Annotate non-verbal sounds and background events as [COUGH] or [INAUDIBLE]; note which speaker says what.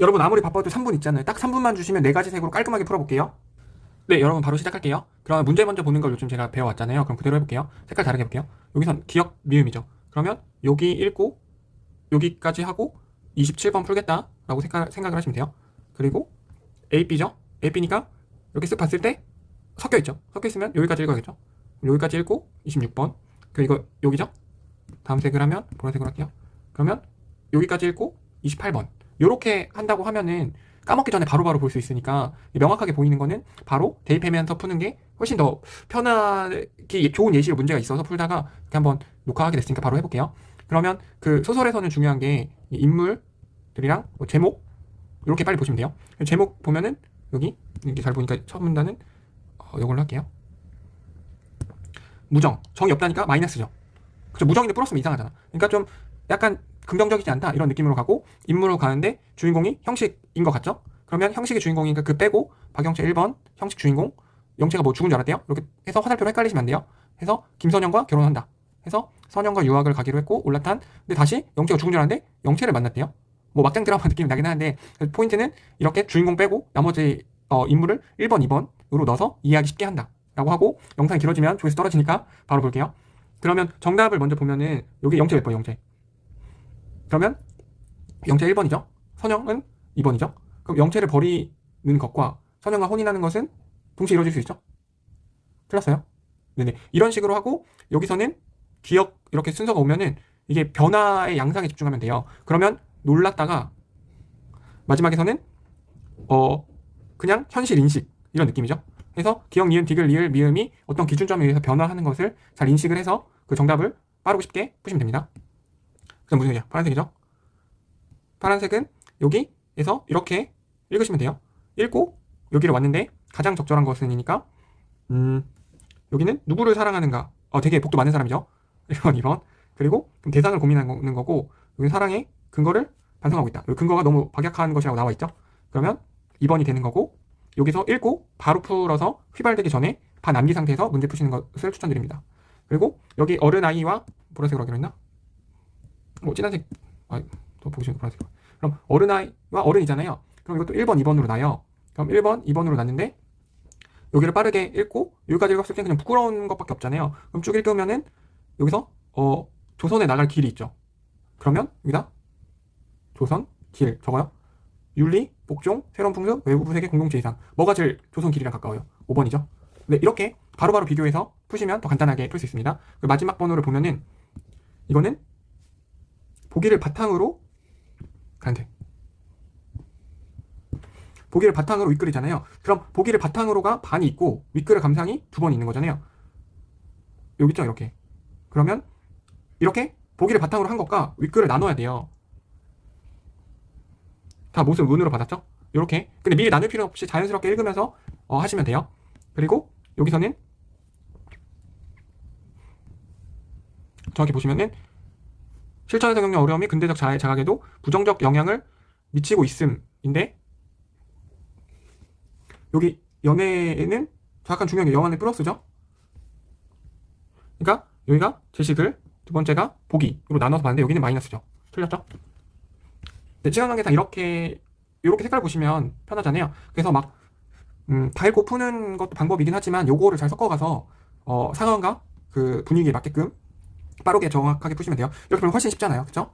Speaker 1: 여러분 아무리 바빠도 3분 있잖아요. 딱 3분만 주시면 네 가지 색으로 깔끔하게 풀어볼게요. 네, 여러분 바로 시작할게요. 그럼 문제 먼저 보는 걸 요즘 제가 배워왔잖아요. 그럼 그대로 해볼게요. 색깔 다르게 해볼게요. 여기선 기억 미음이죠. 그러면 여기 읽고 여기까지 하고 27번 풀겠다라고 생각, 생각을 하시면 돼요. 그리고 A, B죠. A, B니까 이렇게 쓱 봤을 때 섞여 있죠. 섞여 있으면 여기까지 읽어야겠죠. 여기까지 읽고 26번. 그리고 이거 여기죠. 다음 색을 하면 보라색으로 할게요. 그러면 여기까지 읽고 28번. 요렇게 한다고 하면은 까먹기 전에 바로바로 볼 수 있으니까 명확하게 보이는 거는 바로 대입하면서 푸는 게 훨씬 더 편하게 좋은 예시로 문제가 있어서 풀다가 이렇게 한번 녹화하게 됐으니까 바로 해볼게요. 그러면 그 소설에서는 중요한 게이 인물들이랑 뭐 제목 이렇게 빨리 보시면 돼요. 제목 보면은 여기 이렇게 잘 보니까 첫 문단은 어, 이걸로 할게요. 무정 정이 없다니까 마이너스죠. 그죠 무정인데 플러스면 이상하잖아. 그러니까 좀 약간 긍정적이지 않다 이런 느낌으로 가고 인물로 가는데 주인공이 형식인 것 같죠? 그러면 형식이 주인공이니까 그 빼고 박영채 1번 형식 주인공 영채가 뭐 죽은 줄 알았대요? 이렇게 해서 화살표로 헷갈리시면 안 돼요. 해서 김선영과 결혼한다. 해서 선영과 유학을 가기로 했고 올라탄 근데 다시 영채가 죽은 줄 알았는데 영채를 만났대요. 뭐 막장 드라마 [LAUGHS] 느낌이 나긴 하는데 포인트는 이렇게 주인공 빼고 나머지 어, 인물을 1번, 2번으로 넣어서 이해하기 쉽게 한다. 라고 하고 영상이 길어지면 조회수 떨어지니까 바로 볼게요. 그러면 정답을 먼저 보면은 여기 영채 몇 번, 영채. 그러면 영채 1번이죠. 선영은 2번이죠. 그럼 영채를 버리는 것과 선영과 혼인하는 것은 동시에 이루어질 수 있죠? 틀렸어요? 네네. 이런 식으로 하고 여기서는 기억 이렇게 순서가 오면은 이게 변화의 양상에 집중하면 돼요. 그러면 놀랐다가 마지막에서는 어 그냥 현실 인식 이런 느낌이죠. 그래서 기억, 니은, 디귿, 리을, 미음이 어떤 기준점에 의해서 변화하는 것을 잘 인식을 해서 그 정답을 빠르고 쉽게 푸시면 됩니다. 그럼 무슨 색이야? 파란색이죠? 파란색은 여기에서 이렇게 읽으시면 돼요. 읽고 여기를 왔는데 가장 적절한 것은이니까 음 여기는 누구를 사랑하는가? 어 되게 복도 많은 사람이죠. [LAUGHS] 1번, 2번. 그리고 그럼 대상을 고민하는 거고 여기 사랑의 근거를 반성하고 있다. 여기 근거가 너무 박약한 것이라고 나와 있죠. 그러면 2번이 되는 거고 여기서 읽고 바로 풀어서 휘발되기 전에 반 암기 상태에서 문제 푸시는 것을 추천드립니다. 그리고 여기 어른 아이와 보라색으로 하기로 했나? 뭐 진한색 아, 더 보기 싫은 보라색. 그럼 어른 아이와 어른이잖아요. 그럼 이것도 1번, 2번으로 나요. 그럼 1번, 2번으로 났는데 여기를 빠르게 읽고 여기까지 읽었을 때 그냥 부끄러운 것밖에 없잖아요. 그럼 쭉 읽으면은 여기서 어 조선에 나갈 길이 있죠. 그러면 여기다 조선 길 적어요. 윤리, 복종, 새로운 풍습, 외부 세계 공동체 이상. 뭐가 제일 조선 길이랑 가까워요? 5번이죠. 네, 이렇게 바로바로 비교해서 푸시면 더 간단하게 풀 수 있습니다. 그 마지막 번호를 보면은 이거는 보기를 바탕으로 간대. 보기를 바탕으로 윗글이잖아요. 그럼 보기를 바탕으로가 반이 있고 윗글의 감상이 두 번 있는 거잖아요. 여기 있죠, 이렇게. 그러면 이렇게 보기를 바탕으로 한 것과 윗글을 나눠야 돼요. 다 모습 문으로 받았죠? 이렇게. 근데 미리 나눌 필요 없이 자연스럽게 읽으면서 어, 하시면 돼요. 그리고 여기서는 정확히 보시면은 실천의 성격력 어려움이 근대적 자해 자각에도 부정적 영향을 미치고 있음인데 여기 연애에는 약간 중요한 게 영안의 플러스죠. 그러니까 여기가 제시글 두 번째가 보기로 나눠서 봤는데 여기는 마이너스죠. 틀렸죠? 네, 시간 관계상 이렇게 이렇게 색깔 보시면 편하잖아요. 그래서 막 음, 다 읽고 푸는 것도 방법이긴 하지만 요거를 잘 섞어가서 어, 상황과 그 분위기에 맞게끔 빠르게 정확하게 푸시면 돼요. 이렇게 보면 훨씬 쉽잖아요. 그쵸?